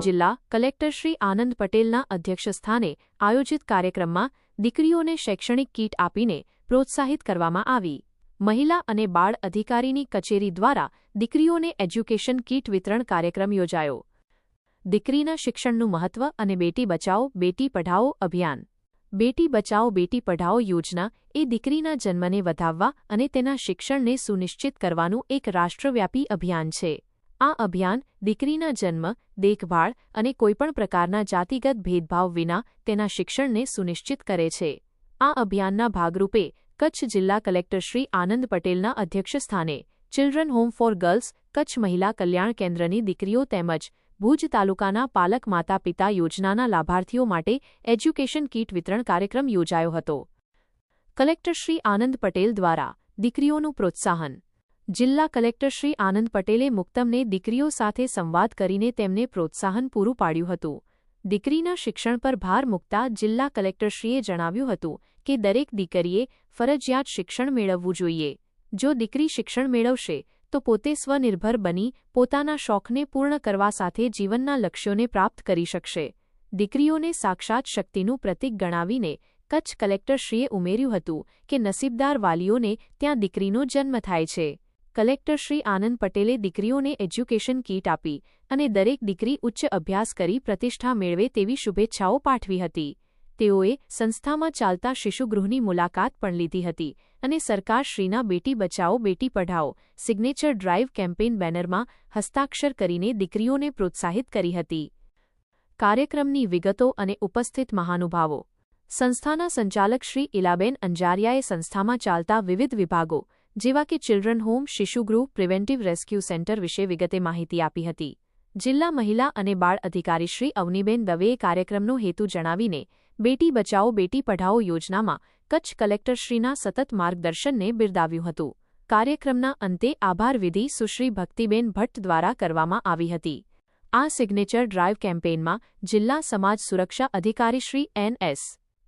જિલ્લા કલેક્ટર શ્રી આનંદ પટેલના અધ્યક્ષસ્થાને આયોજિત કાર્યક્રમમાં દીકરીઓને શૈક્ષણિક કીટ આપીને પ્રોત્સાહિત કરવામાં આવી. મહિલા અને બાળ અધિકારીની કચેરી દ્વારા દીકરીઓને એજ્યુકેશન કીટ વિતરણ કાર્યક્રમ યોજાયો. દીકરીના શિક્ષણનું મહત્વ અને બેટી બચાવો બેટી પઢાઓ અભિયાન. બેટી બચાઓ, બેટી પઢાઓ યોજના એ દીકરીના જન્મને વધાવવા અને તેના શિક્ષણને સુનિશ્ચિત કરવાનું એક રાષ્ટ્રવ્યાપી અભિયાન છે. આ અભિયાન દીકરીના જન્મ, દેખભાળ અને કોઈપણ પ્રકારના જાતિગત ભેદભાવ વિના તેના શિક્ષણને સુનિશ્ચિત કરે છે. આ અભિયાનના ભાગરૂપે કચ્છ જિલ્લા કલેક્ટર શ્રી આનંદ પટેલના અધ્યક્ષસ્થાને children home for girls Kutch મહિલા કલ્યાણ કેન્દ્રની દીકરીઓ તેમજ ભુજ તાલુકાના પાલક માતા પિતા યોજનાના લાભાર્થીઓ માટે એજ્યુકેશન કીટ વિતરણ કાર્યક્રમ યોજાયો હતો. કલેક્ટર શ્રી આનંદ પટેલ દ્વારા દીકરીઓનું પ્રોત્સાહન જિલ્લા કલેક્ટર શ્રી આનંદ પટેલે મુક્તમને દીકરીઓ સાથે સંવાદ કરીને તેમને પ્રોત્સાહન પૂરું પાડ્યું હતું. દીકરીના શિક્ષણ પર ભાર મૂકતા જિલ્લા કલેક્ટરશ્રીએ જણાવ્યું હતું કે દરેક દીકરીએ ફરજિયાત શિક્ષણ મેળવવું જોઈએ. જો દીકરી શિક્ષણ મેળવશે, તો પોતે સ્વનિર્ભર બની પોતાના શોખને પૂર્ણ કરવા સાથે જીવનના લક્ષ્યોને પ્રાપ્ત કરી શકશે. દીકરીઓને સાક્ષાત શક્તિનું પ્રતીક ગણાવીને કચ્છ કલેક્ટરશ્રીએ ઉમેર્યું હતું કે નસીબદાર વાલીઓને ત્યાં દીકરીનો જન્મ થાય છે. કલેક્ટર શ્રી આનંદ પટેલે દીકરીઓને એજ્યુકેશન કીટ આપી અને દરેક દીકરી ઉચ્ચ અભ્યાસ કરી પ્રતિષ્ઠા મેળવે તેવી શુભેચ્છાઓ પાઠવી હતી. તેઓએ સંસ્થામાં ચાલતા શિશુગૃહની મુલાકાત પણ લીધી હતી અને સરકારશ્રીના Beti Bachao Beti Padhao, signature drive campaign બેનરમાં હસ્તાક્ષર કરીને દીકરીઓને પ્રોત્સાહિત કરી હતી. કાર્યક્રમની વિગતો અને ઉપસ્થિત મહાનુભાવો. સંસ્થાના સંચાલક શ્રી ઇલાબેન અંજારિયાએ સંસ્થામાં ચાલતા વિવિધ વિભાગો જેવા કે ચિલ્ડ્રન હોમ શિશુગૃહ પ્રિવેન્ટિવ રેસ્ક્યુ સેન્ટર વિશે વિગતે માહિતી આપી હતી. જિલ્લા મહિલા અને બાળ અધિકારી શ્રી અવનીબેન દવેએ કાર્યક્રમનો હેતુ જણાવીને, બેટી બચાવો, બેટી પઢાઓ યોજનામાં કચ્છ કલેક્ટરશ્રીના સતત માર્ગદર્શનને બિરદાવ્યું હતું. કાર્યક્રમના અંતે આભાર વિધિ સુશ્રી ભક્તિબેન ભટ્ટ દ્વારા કરવામાં આવી હતી. આ સિગ્નેચર ડ્રાઇવ કેમ્પેઇનમાં જિલ્લા સમાજ સુરક્ષા અધિકારી શ્રી એન એસ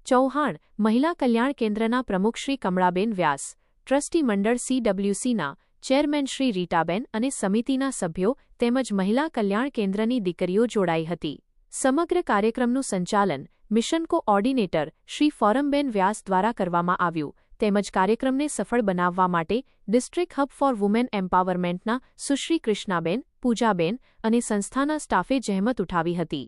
ચૌહાણ, મહિલા કલ્યાણ કેન્દ્રના પ્રમુખ શ્રી કમળાબેન વ્યાસ ટ્રસ્ટી મંડળ સીડબ્લ્યુસીના ચેરમેન શ્રી રીટાબેન અને સમિતિના સભ્યો તેમજ મહિલા કલ્યાણ કેન્દ્રની દીકરીઓ જોડાઈ હતી. સમગ્ર કાર્યક્રમનું સંચાલન મિશન કોઓર્ડિનેટર શ્રી ફોરમબેન વ્યાસ દ્વારા કરવામાં આવ્યું. તેમજ કાર્યક્રમને સફળ બનાવવા માટે ડિસ્ટ્રિક્ટ હબ ફોર વુમેન એમ્પાવરમેન્ટના સુશ્રી કૃષ્ણાબેન, પૂજાબેન અને સંસ્થાના સ્ટાફે જહેમત ઉઠાવી હતી.